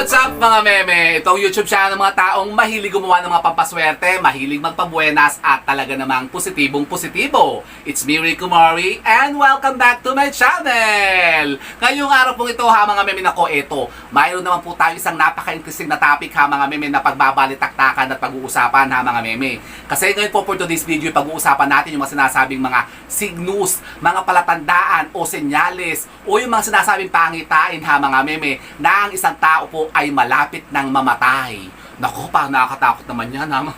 What's up mga meme? Itong YouTube channel ng mga taong mahilig gumawa ng mga pampaswerte, mahilig magpabuenas at talaga namang positibong positibo. It's me, Rico Mori, and welcome back to my channel! Ngayong araw pong ito ha mga meme nako, ito, mayroon naman po tayo isang napaka-interesting na topic ha mga meme na pagbabalitaktakan at pag-uusapan ha mga meme. Kasi ngayon po for today's video, pag-uusapan natin yung mga sinasabing mga signus, mga palatandaan o senyales o yung mga sinasabing pangitain ha mga meme na ang isang tao po ay malapit ng mamatay. Nako, pa nakakatakot naman yan ha.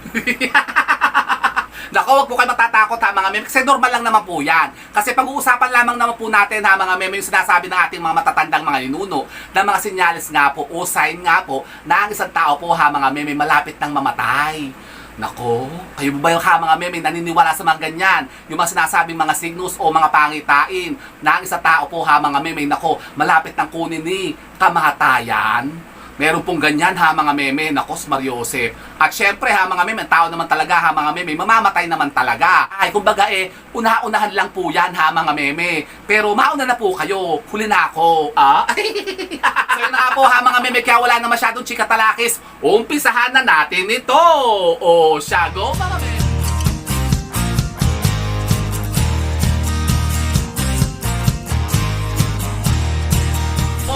Nako, wag po kayo matatakot ha mga meme kasi normal lang naman po yan. Kasi pag-uusapan lamang naman po natin ha mga meme yung sinasabi ng ating mga matatandang mga ninuno na mga senyales nga po o sign nga po na ang isang tao po ha mga meme malapit ng mamatay. Nako, kayo ba yung ha mga meme naniniwala sa mga ganyan? Yung mga sinasabing mga signus o mga pangitain na ang isang tao po ha mga meme, nako, malapit ng kunin ni kamatayan. Meron pong ganyan ha mga meme, nako Mario Joseph. At syempre ha mga meme, tao naman talaga ha mga meme, mamamatay naman talaga. Ay kumbaga eh, una-unahan lang po yan ha mga meme. Pero mauna na po kayo, huli na ako. Ah? so yun na po ha mga meme, kaya wala na masyadong chika talakis. Umpisahan na natin ito. O siya, go mga meme.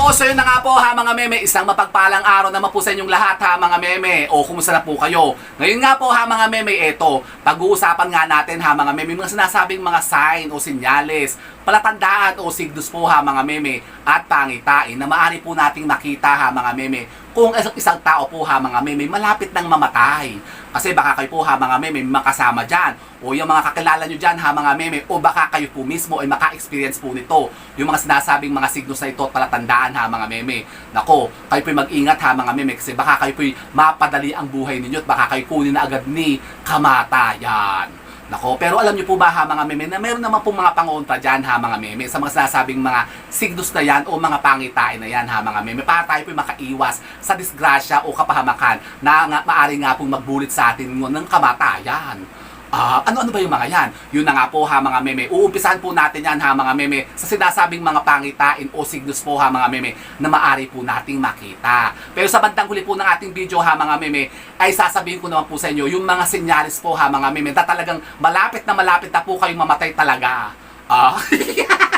Oo, so yun na nga po ha mga meme, isang mapagpalang araw naman po sa inyong lahat ha mga meme. O kumusta na po kayo? Ngayon nga po ha mga meme, eto, pag-uusapan nga natin ha mga meme, mga sinasabing mga sign o sinyales, palatandaan o signus po ha mga meme at pangitain na maaari po nating makita ha mga meme kung isang, tao po ha mga meme malapit ng mamatay. Kasi baka kayo po ha mga meme makasama dyan o yung mga kakilala nyo dyan ha mga meme o baka kayo po mismo ay maka-experience po nito. Yung mga sinasabing mga signus na ito at palatandaan ha mga meme. Nako, kayo po mag-ingat ha mga meme kasi baka kayo po mapadali ang buhay ninyo at baka kayo kunin na agad ni kamatayan. Nako, pero alam niyo po ba ha mga meme na meron naman po mga pangontra dyan ha mga meme sa mga sinasabing mga signus na yan o mga pangitain na yan ha mga meme para tayo po makaiwas sa disgrasya o kapahamakan na nga, maari nga pong magbulit sa atin ng kamatayan. Ah, ano-ano ba yung mga yan? Yun na nga po ha mga meme. Uumpisahan po natin yan ha mga meme sa sinasabing mga pangitain o signus po ha mga meme na maari po nating makita. Pero sa bandang huli po ng ating video ha mga meme ay sasabihin ko naman po sa inyo yung mga senyales po ha mga meme na talagang malapit na malapit na po kayong mamatay talaga. Ah.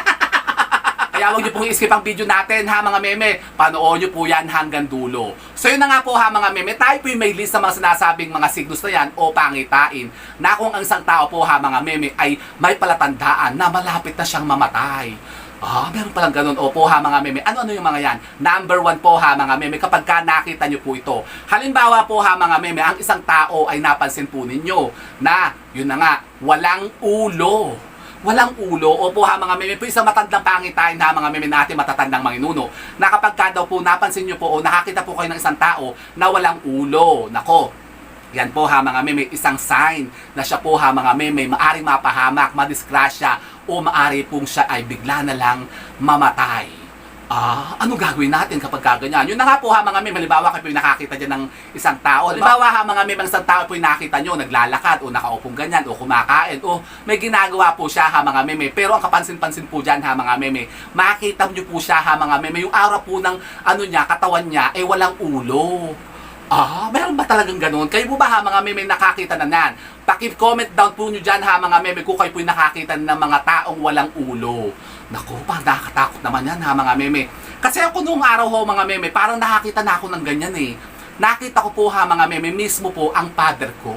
Huwag niyo pong i-skip ang video natin ha mga meme. Panoorin niyo po yan hanggang dulo. So yun na nga po ha mga meme. Tayo po yung may list sa mga sinasabing mga signus na yan o pangitain na kung ang isang tao po ha mga meme ay may palatandaan na malapit na siyang mamatay. Ah, meron palang ganun. Opo ha mga meme. Ano-ano yung mga yan? Number one po ha mga meme kapag ka nakita nyo po ito. Halimbawa po ha mga meme, ang isang tao ay napansin po ninyo na, yun na nga, walang ulo walang ulo. Opo ha mga meme, po isang matandang pangitain ha mga meme natin matatandang manginuno. Na daw po napansin nyo po o nakakita po kayo ng isang tao na walang ulo. Nako, yan po ha mga meme, isang sign na siya po ha mga meme, maaring mapahamak, madisgrasya o maari pong siya ay bigla na lang mamatay. Ah, ano gagawin natin kapag kaganyan? Yun na nga po ha mga meme, halimbawa kayo nakakita dyan ng isang tao. Halimbawa ha mga meme, ang isang tao po yung nakita nyo, naglalakad o nakaupong ganyan o kumakain o may ginagawa po siya ha mga meme. Pero ang kapansin-pansin po dyan ha mga meme, makita nyo po siya ha mga meme, yung aura po ng ano niya, katawan niya ay walang ulo. Ah, meron ba talagang ganun? Kayo po ba ha mga meme nakakita na nan? Paki-comment down po nyo dyan ha mga meme kung kayo po nakakita ng mga taong walang ulo. Naku, parang nakakatakot naman yan ha mga meme. Kasi ako noong araw ho mga meme, parang nakakita na ako ng ganyan eh. Nakita ko po ha mga meme, mismo po ang father ko.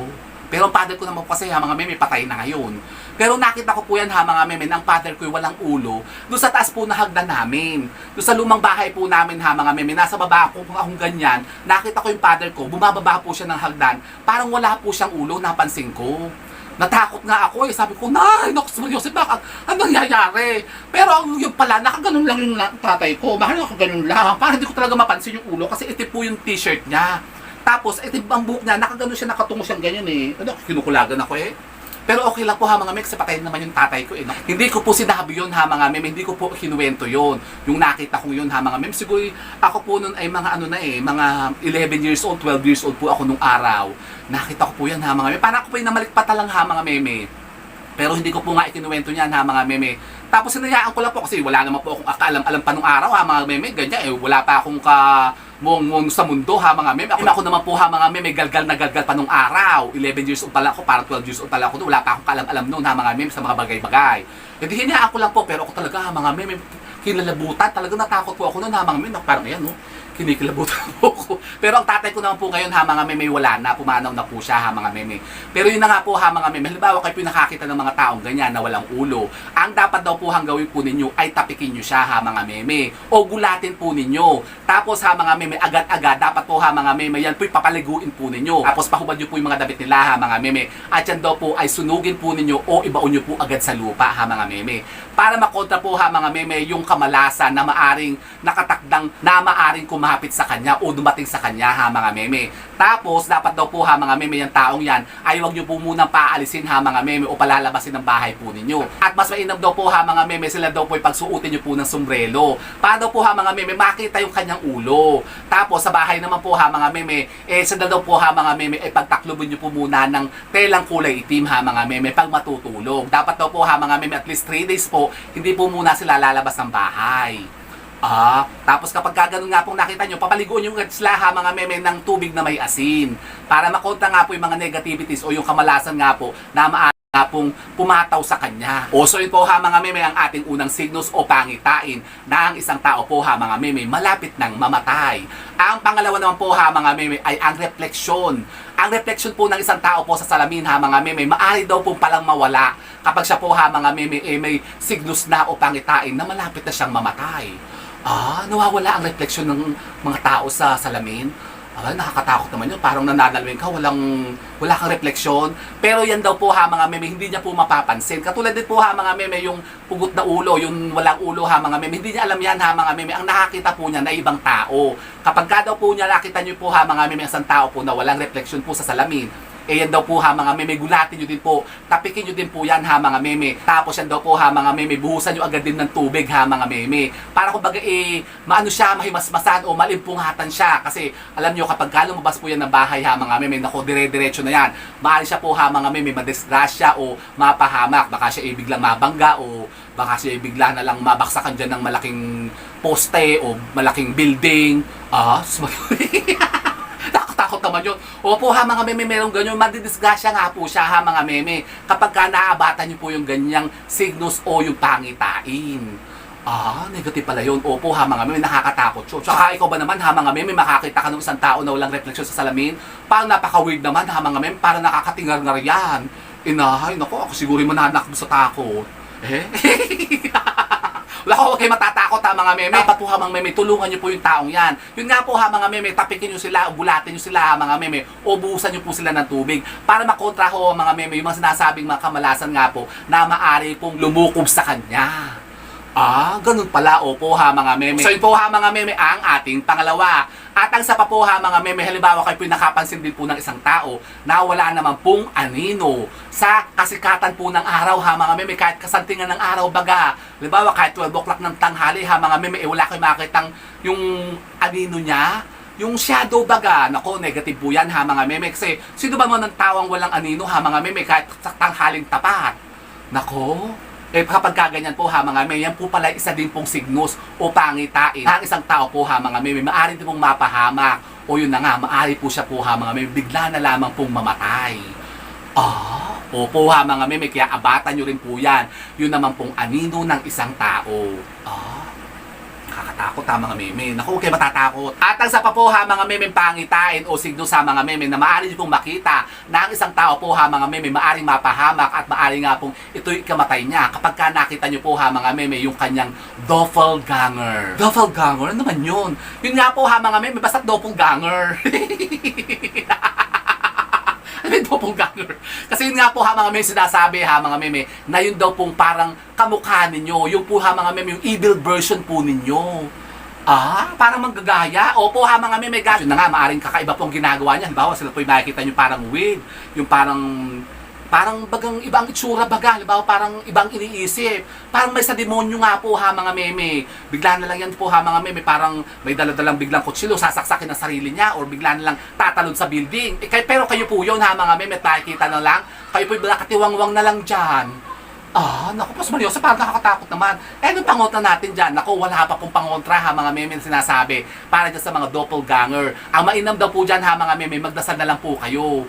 Pero ang father ko naman kasi ha mga meme, patay na ngayon. Pero nakita ko po yan ha mga meme, ng father ko walang ulo. Doon sa taas po na hagdan namin. Doon sa lumang bahay po namin ha mga meme, nasa baba ko kung akong ganyan. Nakita ko yung father ko, bumababa po siya ng hagdan. Parang wala po siyang ulo, napansin ko. Natakot nga ako eh. Sabi ko, Nay, naku, Joseph, baka ano nangyayari? Pero ang yung pala, nakaganon lang yung tatay ko. Bakit nakaganon lang? Parang hindi ko talaga mapansin yung ulo kasi itim po yung t-shirt niya. Tapos, itim ang buhok niya, nakaganon siya, nakatungo siyang ganyan eh. Ano, kinukulagan ako eh. Pero okay lang po ha mga mix, patay naman yung tatay ko eh. No? Hindi ko po sinabi yun ha mga mem, hindi ko po kinuwento yun. Yung nakita ko yun ha mga mem. Siguro ako po nun ay mga ano na eh, mga 11 years old, 12 years old po ako nung araw. Nakita ko po yan ha mga mem. Parang ako po yung namalikpata lang ha mga meme. Pero hindi ko po nga ikinuwento niyan ha mga meme. Tapos sinayaan ko lang po kasi wala naman po akong akaalam-alam pa nung araw ha mga meme. Ganyan eh, wala pa akong ka mong, mong sa mundo ha mga meme. Ako, ako naman po ha mga meme, galgal na galgal pa nung araw. 11 years old pala ako, parang 12 years old pala ako. Wala pa akong kalam-alam noon ha mga meme sa mga bagay-bagay. Hindi hinayaan ko lang po, pero ako talaga ha mga meme, kinalabutan. Talaga natakot po ako noon ha mga meme. Parang ayan no, kinikilabutan po ako. Pero ang tatay ko naman po ngayon ha mga meme, wala na, pumanaw na po siya ha mga meme. Pero yun na nga po ha mga meme, halimbawa kayo po nakakita ng mga taong ganyan na walang ulo. Ang dapat daw po hang gawin po ninyo ay tapikin nyo siya ha mga meme. O gulatin po ninyo. Tapos ha mga meme, agad-agad, dapat po ha mga meme, yan po'y papaliguin po ninyo. Tapos pahubad nyo po yung mga damit nila ha mga meme. At yan daw po ay sunugin po ninyo o ibaon nyo po agad sa lupa ha mga meme. Para makontra po ha mga meme yung kamalasan na maaring nakatakdang na maaring kumapit sa kanya o dumating sa kanya ha mga meme. Tapos dapat daw po ha mga meme yung taong yan ay wag nyo po munang paalisin ha mga meme o palalabasin ng bahay po ninyo. At mas mainam daw po ha mga meme sila daw po ay pagsuotin nyo po ng sombrero. Para daw po ha mga meme makita yung kanyang ulo. Tapos sa bahay naman po ha mga meme eh sila daw po ha mga meme ay pagtaklubin nyo po muna ng telang kulay itim ha mga meme pag matutulog. Dapat daw po ha mga meme at least 3 days po hindi po muna sila lalabas ng bahay. Ah, tapos kapag gano'n nga pong nakita nyo, papaliguan yung sila ha mga meme ng tubig na may asin para makonta nga po yung mga negativities o yung kamalasan nga po na maaari nga pong pumataw sa kanya. O so yun po ha mga meme ang ating unang signos o pangitain na ang isang tao po ha mga meme malapit ng mamatay. Ang pangalawa naman po ha mga meme ay ang refleksyon. Ang refleksyon po ng isang tao po sa salamin ha mga meme, maaari daw pong palang mawala kapag siya po ha mga meme eh, may signos na o pangitain na malapit na siyang mamatay. Ah, nawawala ang refleksyon ng mga tao sa salamin. Ah, nakakatakot naman yun. Parang nananalwin ka, walang, wala kang refleksyon. Pero yan daw po ha mga meme, hindi niya po mapapansin. Katulad din po ha mga meme, yung pugot na ulo, yung walang ulo ha mga meme, hindi niya alam yan ha mga meme. Ang nakakita po niya na ibang tao. Kapag ka daw po niya nakita niyo po ha mga meme, isang tao po na walang refleksyon po sa salamin, eh yan daw po ha mga meme, gulatin nyo din po. Tapikin nyo din po yan ha mga meme. Tapos yan daw po ha mga meme, buhusan nyo agad din ng tubig ha mga meme. Para kumbaga eh, maano siya, mahimasmasan o malimpungatan siya. Kasi alam nyo kapag ka lumabas po yan ng bahay ha mga meme, nako dire-diretso na yan. Maaari siya po ha mga meme, madisgrasya o mapahamak. Baka siya eh biglang mabangga o baka siya eh bigla na lang mabaksakan dyan ng malaking poste o malaking building. Ah, Nakakatakot naman yun. Opo ha mga meme, merong ganyan. Madidisgrasya nga po siya ha mga meme. Kapag ka naabatan niyo po yung ganyang signos o yung pangitain. Ah, negative pala yun. Opo ha mga meme, nakakatakot yun. Tsaka ikaw ba naman ha mga meme, makakita ka ng isang tao na walang refleksyon sa salamin? Parang napaka-weird naman ha mga meme, parang nakakatingar na yan. Inahay, nako, ako siguro mananak sa takot. Eh? Wala ko, kayo matatakot ha mga meme. Dapat po ha mga meme, tulungan niyo po yung taong yan. Yun nga po ha mga meme, tapikin niyo sila, gulatin niyo sila ha mga meme, o buhusan niyo po sila ng tubig para makontra ho mga meme, yung mga sinasabing mga kamalasan nga po na maari pong lumukob sa kanya. Ah, ganun pala. Opo ha mga meme. So yun po ha mga meme ang ating pangalawa. At ang sa pa po ha mga meme, halimbawa kayo po nakapansin din po ng isang tao na wala naman pong anino sa kasikatan po ng araw ha mga meme, kahit kasantingan ng araw baga. Halimbawa kahit 12 o'clock ng tanghali ha mga meme, eh wala kayo makitang yung anino niya. Yung shadow baga, nako, negative po yan ha mga meme. Kasi sino ba man ang tawang walang anino ha mga meme, kahit sa tanghaling tapat. Nako, eh kapag kaganyan po ha mga meme, yan po pala isa din pong signos o pangitain ng isang tao po ha mga meme, maaari din pong mapahamak o yun na nga, maaari po siya po ha mga meme, bigla na lamang pong mamatay. Ah, opo ha mga meme, kaya abatan nyo rin po yan. Yun naman pong anino ng isang tao. Ah, nakakatakot ha mga meme. Naku, kayo matatakot. At ang sa pa po ha mga meme pangitain o signo sa mga meme na maaari nyo pong makita na ang isang tao po ha mga meme maaring mapahamak at maaari nga pong ito'y ikamatay niya kapag ka nakita nyo po ha mga meme yung kanyang doppelganger. Doppelganger? Ano naman yun? Yun nga po ha mga meme, basta doppelganger. Yung doppelganger? Kasi yun nga po ha mga meme sinasabi ha mga meme na yun daw pong parang kamukha ninyo. Yung po ha mga meme yung evil version po ninyo. Ah, parang manggagaya. Opo ha mga meme. Yun na nga, maaring kakaiba pong ginagawa niya. Halimbawa sila po yung makikita nyo parang weird. Yung parang parang bagang ibang itsura baga, halimbawa parang ibang iniisip. Parang may sa demonyo nga po ha mga meme. Bigla na lang yan po ha mga meme, parang may daladalang biglang kutsilo, sasaksakin ang sarili niya or bigla na lang tatalon sa building. Eh, kay- pero kayo po yun ha mga meme, nakikita na lang. Kayo po yung nakatiwangwang na lang dyan. Ah, naku po, Mariosa, parang nakakatakot naman. Eh, anong pangontra natin dyan? Naku, wala pa pong pangontra ha, mga meme na sinasabi. Para dyan sa mga doppelganger. Ang mainam daw po dyan ha, mga meme, magdasal na lang po kayo.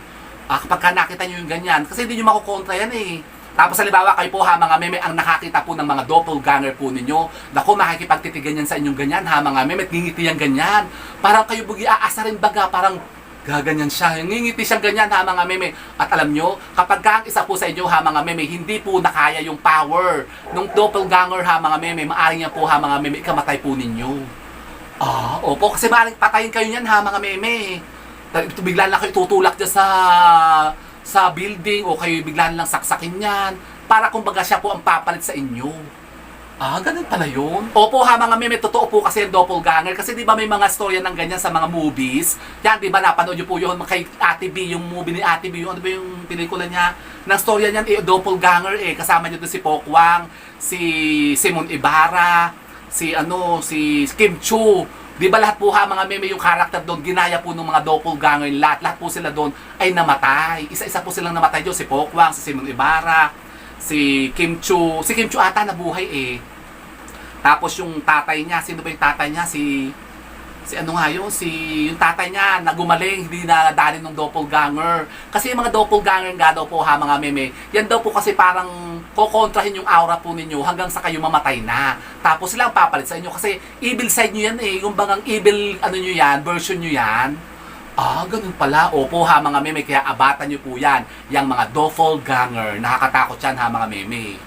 Ah, kapag ka nakita nyo yung ganyan, kasi hindi nyo makukontra yan eh. Tapos halimbawa kayo po ha mga meme ang nakakita po ng mga doppelganger po ninyo. Naku, makikipagtitigan yan sa inyong ganyan ha mga meme at ngingiti yan ganyan. Parang kayo bugi aasa rin baga, parang gaganyan siya. Ngingiti siyang ganyan ha mga meme. At alam nyo, kapag ka ang isa po sa inyo ha mga meme, hindi po nakaya yung power ng doppelganger ha mga meme, maaari niya po ha mga meme, ikamatay po ninyo. Ah, opo, kasi maaaring patayin kayo niyan ha mga meme. Bigla lang kayo tutulak dyan sa sa building o kayo bigla lang saksakin yan para kumbaga siya po ang papalit sa inyo. Ah, ganun pala yun. Opo ha mga meme, totoo po kasi yung doppelganger. Kasi di ba may mga storya ng ganyan sa mga movies? Yan, di ba napanood niyo po yun kay Ate B, yung movie ni Ate B, yung ano ba yung pelikula niya? Ng storya niyan, eh, doppelganger eh. Kasama niyo doon si Pokwang, si Simon Ibarra, si ano, si Kim Chu. Di ba lahat po ha mga meme yung character doon, ginaya po ng mga doppelganger lahat. Lahat po sila doon ay namatay. Isa-isa po silang namatay doon. Si Pokwang, si Simon Ibarra, si Kim Chu. Si Kim Chu ata nabuhay eh. Tapos yung tatay niya, sino ba yung tatay niya? Si si ano nga yun, si yung tatay niya na gumaling, hindi na dali ng doppelganger. Kasi yung mga doppelganger nga daw po ha mga meme, yan daw po kasi parang kokontrahin yung aura po ninyo hanggang sa kayo mamatay na. Tapos sila ang papalit sa inyo kasi evil side nyo yan eh, yung bangang evil ano nyo yan, version nyo yan. Ah, ganun pala. Opo ha mga meme, kaya abatan nyo po yan. Yang mga doppelganger. Nakakatakot yan ha mga meme.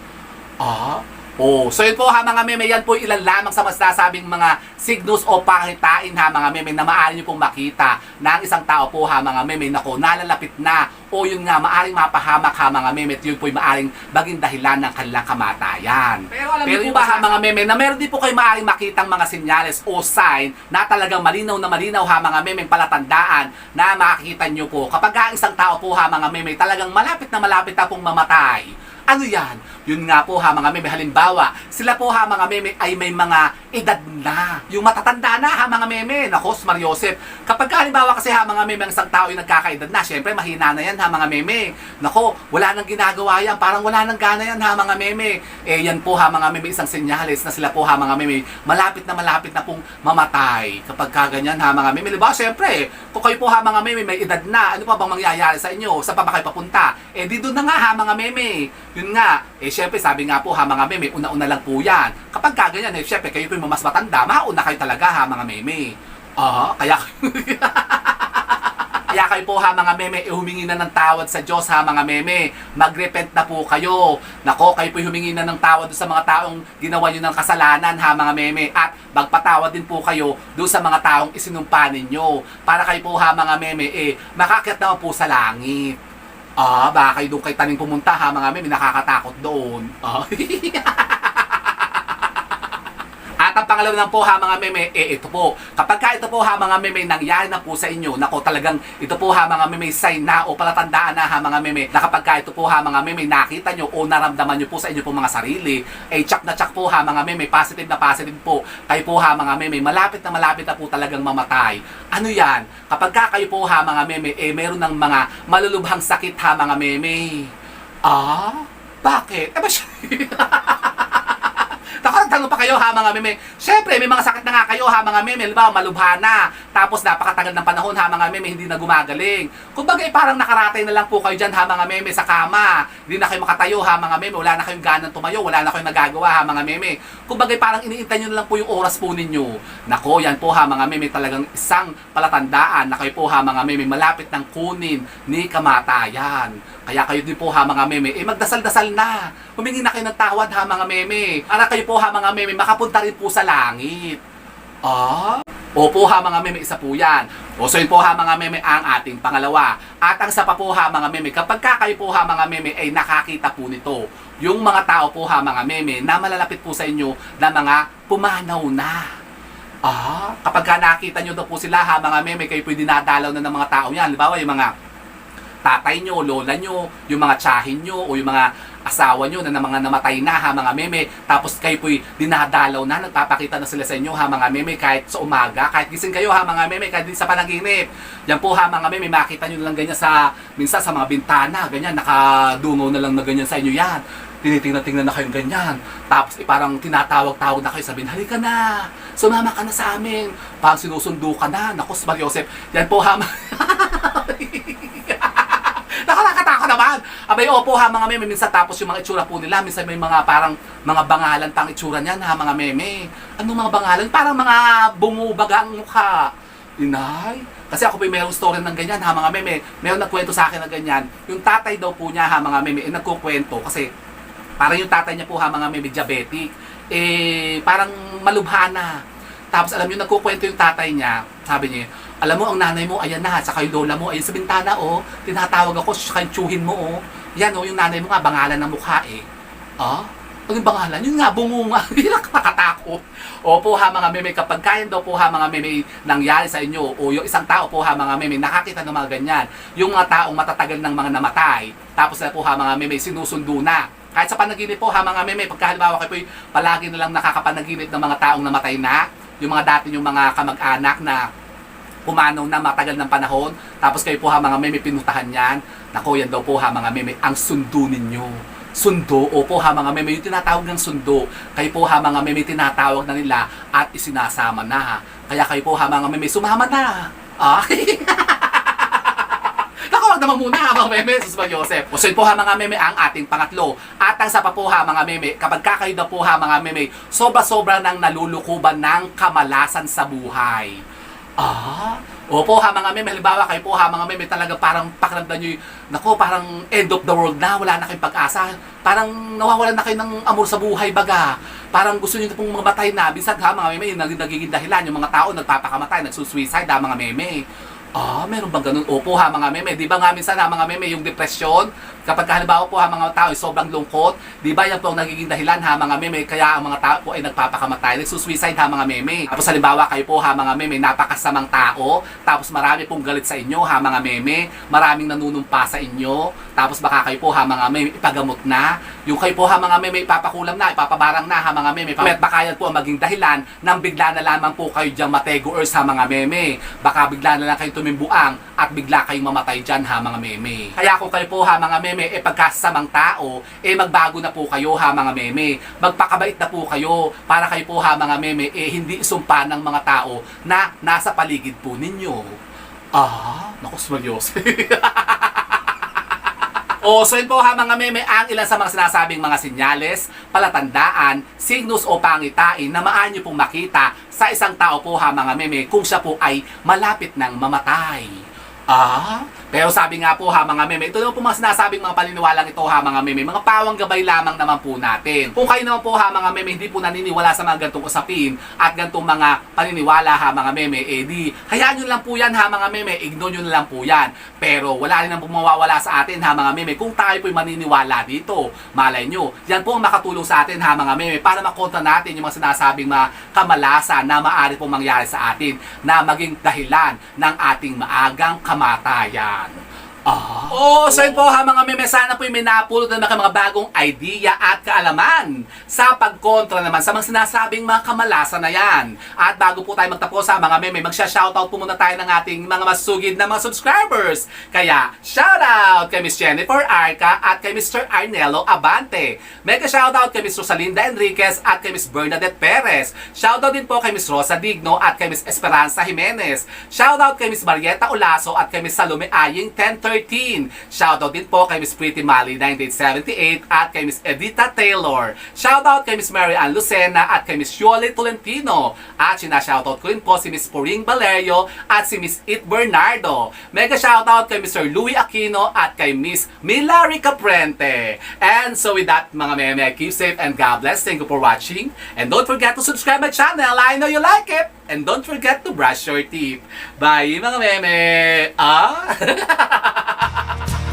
Ah, Oh, so yun po ha mga meme, yan po ilan lamang sa mas nasabing mga signos o pangitain ha mga meme na maaari nyo pong makita na ang isang tao po ha mga meme nako nalalapit na o yun nga maaring mapahamak ha mga meme at yun po maaring maging dahilan ng kanilang kamatayan. Pero alam Pero yung ba ha mga meme na meron din po kayo maaring makitang mga senyales o sign na talagang malinaw na malinaw ha mga meme palatandaan na makikita nyo po kapag ang isang tao po ha mga meme talagang malapit na malapit na pong mamatay. Ano yan? Yun nga po ha mga meme, halimbawa, sila po ha mga meme ay may mga edad na. Yung matatanda na ha mga meme. Nako, Mar Joseph. Kapag ka, halimbawa kasi ha mga meme, ang isang tao yung nagkakaedad na, syempre mahina na yan ha mga meme. Nako, wala nang ginagawa yan. Parang wala nang gana yan ha mga meme. Eh yan po ha mga meme, isang senyales na sila po ha mga meme, malapit na malapit na pong mamatay. Kapag ka ganyan ha mga meme. Diba, syempre, kung kayo po ha mga meme, may edad na, ano pa bang mangyayari sa inyo? Saan pa papunta? Eh di doon na nga ha mga meme. Yun nga, eh syempre sabi nga po ha mga meme, una-una lang po yan. Kapag kaganyan, eh syempre kayo po yung mas matanda, mauna kayo talaga ha mga meme. Ah, kaya Kaya kayo po ha mga meme, eh, humingi na ng tawad sa Diyos ha mga meme. Magrepent na po kayo. Nako, kayo po humingi na ng tawad sa mga taong ginawa nyo ng kasalanan ha mga meme. At magpatawad din po kayo doon sa mga taong isinumpa ninyo. Para kayo po ha mga meme, eh, makakyat naman po sa langit. Ah, baka kayo doon kay taning pumunta ha mga meme, nakakatakot doon. Ah. At ang pangalawa lang po ha mga meme, eh ito po. Kapag ka ito po ha mga meme, nangyari na po sa inyo, nako talagang ito po ha mga meme, sign na o palatandaan na ha mga meme, na kapag ka ito po ha mga meme, nakita nyo o naramdaman nyo po sa inyo po mga sarili, eh check na check po ha mga meme, positive na positive po. Kayo po ha mga meme, malapit na malapit na po talagang mamatay. Ano yan? Kapag ka kayo po ha mga meme, eh meron ng mga malulubhang sakit ha mga meme. Ah? Bakit? Eh ba siya? Nakakatalo pa kayo ha mga meme. Siyempre, may mga sakit na nga kayo ha mga meme. Halimbawa, malubha na. Tapos napakatagal ng panahon ha mga meme, hindi na gumagaling. Kumbaga, eh, parang nakaratay na lang po kayo dyan ha mga meme sa kama. Hindi na kayo makatayo ha mga meme. Wala na kayong ganang tumayo. Wala na kayong nagagawa ha mga meme. Kumbaga, eh, parang iniintay nyo na lang po yung oras po ninyo. Nako, yan po ha mga meme. Talagang isang palatandaan na kayo po ha mga meme. Malapit ng kunin ni kamatayan. Kaya kayo din po ha mga meme, eh magdasal-dasal na. Humingi na kayo ng tawad ha mga meme. Para kayo po ha mga meme, makapunta rin po sa langit. Ah? Opo ha mga meme, isa po yan. O so yun po ha mga meme ang ating pangalawa. At ang isa pa po ha mga meme, kapag ka kayo po ha mga meme ay nakakita po nito, yung mga tao po ha mga meme na malalapit po sa inyo na mga pumanaw na. Ah, kapag ka nakita nyo daw po sila ha mga meme, kayo po dinadalaw na ng mga tao yan. Halimbawa yung mga tatay nyo, lola nyo, yung mga tsahin nyo, o yung mga asawa nyo na, na mga namatay na ha mga meme. Tapos kayo po'y dinadalaw na, nagpapakita na sila sa inyo ha mga meme kahit sa umaga, kahit gising kayo ha mga meme, kahit din sa panaginip. Yan po ha mga meme, makita nyo na lang ganyan sa, minsan sa mga bintana, ganyan, nakadungaw na lang na ganyan sa inyo yan. tinitingnan-tingnan na kayong ganyan. Tapos eh, parang tinatawag-tawag na kayo, sabihin, halika na, sumama ka na sa amin. Parang sinusundo ka na. Naku, Mar Joseph, yan po ha. Naman. Abay, opo ha, mga meme. Minsan tapos yung mga itsura po nila. Minsan may mga parang mga bangalan pang itsura niyan ha, mga meme. Ano mga bangalan? Parang mga bumubaga ang mukha. Inay. Kasi ako po mayroong story ng ganyan ha, mga meme. Mayroong nagkwento sa akin ng ganyan. Yung tatay daw po niya ha, mga meme, eh, nagkukwento. Kasi parang yung tatay niya po ha, mga meme, diabetic. Eh, parang malubhana. Tapos alam niyo, nagkukwento yung tatay niya. Sabi niya, alam mo, ang nanay mo, ayan na, saka yung lola mo, ayan sa bintana, oh. Tinatawag ako, saka tsuhin mo, oh. Yan, oh, yung nanay mo nga, bangalan ng mukha, eh. Ah? Ano yung bangalan? Yun nga, bungunga. Hindi nakakatakot. Opo ha, mga meme, kapag kaya daw po ha, mga meme, nangyari sa inyo, o yung isang tao po ha, mga meme, nakakita ng mga ganyan, yung mga taong matatagal ng mga namatay, tapos na po ha, mga meme, sinusundo na. Kahit sa panaginip po ha, mga meme, pagka halimbawa kayo po palagi na lang nakakapanaginip ng mga taong namatay na, yung mga dati yung mga kamag-anak na pumanaw na matagal ng panahon, tapos kayo po ha mga meme pinutahan yan, nako yan daw po ha mga meme, ang sundo ninyo. Sundo, opo ha mga meme, yung tinatawag ng sundo, kayo po ha mga meme tinatawag na nila at isinasama na ha. Kaya kayo po ha mga meme, sumama na. Ah? Naku, wag naman muna ha mga meme, sus ba Joseph. O so po ha mga meme ang ating pangatlo. At ang sa pa po ha mga meme, kapag kakayo na po ha mga meme, sobra-sobra nang nalulukuban ng kamalasan sa buhay. Ah? Opo ha mga meme, halimbawa kayo po ha mga meme, talaga parang pakiramdam nyo, nako parang end of the world na, wala na kayong pag-asa. Parang nawawalan na kayo ng amor sa buhay baga. Parang gusto nyo pong mamatay na. Minsan ha mga meme, nag- nagiging dahilan yung mga tao nagpapakamatay, nagsusuicide ha mga meme. Ah, meron bang ganun? Opo ha mga meme. Di ba nga minsan ha mga meme, yung depression, kapag halimbawa po ha mga tao ay sobrang lungkot, di ba yan po ang nagiging dahilan ha mga meme, kaya ang mga tao po ay nagpapakamatay, nagsusuicide ha mga meme. Tapos halimbawa kayo po ha mga meme, napakasamang tao, tapos marami pong galit sa inyo ha mga meme, maraming nanunumpa sa inyo, tapos baka kayo po ha mga meme, ipagamot na, yung kayo po ha mga meme, ipapakulam na, ipapabarang na ha mga meme, at baka yan po ang maging dahilan nang bigla na lamang po kayo diyang matego sa mga meme. Baka bigla na lang kayo tumimbuang at bigla kayong mamatay dyan ha mga meme. Kaya kung kayo po ha mga meme, eh pagkasamang tao, eh magbago na po kayo ha mga meme. Magpakabait na po kayo para kayo po ha mga meme, eh hindi isumpa ng mga tao na nasa paligid po ninyo. Ah, naku, smalyos. O, so yun po ha mga meme ang ilan sa mga sinasabing mga sinyales, palatandaan, signus o pangitain na maan nyo pong makita sa isang tao po ha mga meme kung siya po ay malapit ng mamatay. Ah? Pero sabi nga po ha mga meme, ito naman po mga sinasabing mga paniniwalang ito ha mga meme, mga pawang gabay lamang naman po natin. Kung kayo naman po ha mga meme, hindi po naniniwala sa mga gantong usapin at gantong mga paniniwala ha mga meme, eh di, hayaan nyo lang po yan ha mga meme, ignore nyo lang po yan. Pero wala rin ang mawawala sa atin ha mga meme, kung tayo po'y maniniwala dito. Malay nyo, yan po ang makatulong sa atin ha mga meme, para makontra natin yung mga sinasabing mga kamalasan na maaari pong mangyari sa atin na maging dahilan ng ating maagang kamatayan. Ah. Oh, so yun po ha mga meme, sana po may napulot na mga bagong idea at kaalaman sa pagkontra naman sa mga sinasabing mga kamalasan na yan. At bago po tayo magtapos sa mga meme, magsha-shoutout po muna tayo ng ating mga masugid na mga subscribers. Kaya, shoutout kay Miss Jennifer Arca at kay Mr. Arnelo Abante. Mega shoutout kay Miss Rosalinda Enriquez at kay Miss Bernadette Perez. Shoutout din po kay Miss Rosa Digno at kay Miss Esperanza Jimenez. Shoutout kay Miss Marieta Olaso at kay Miss Salome Aying 1013. Shoutout din po kay Miss Pretty Mali 1978 at kay Miss Edita Taylor. Shoutout kay Miss Mary Ann Lucena at kay Miss Yoli Tolentino. At sinashoutout ko rin po si Miss Poring Valerio at si Miss It Bernardo. Mega shoutout kay Mr. Louis Aquino at kay Miss Milari Caprente. And so with that mga meme, keep safe and God bless. Thank you for watching. And don't forget to subscribe my channel. I know you like it. And don't forget to brush your teeth. Bye, mga meme! Ah!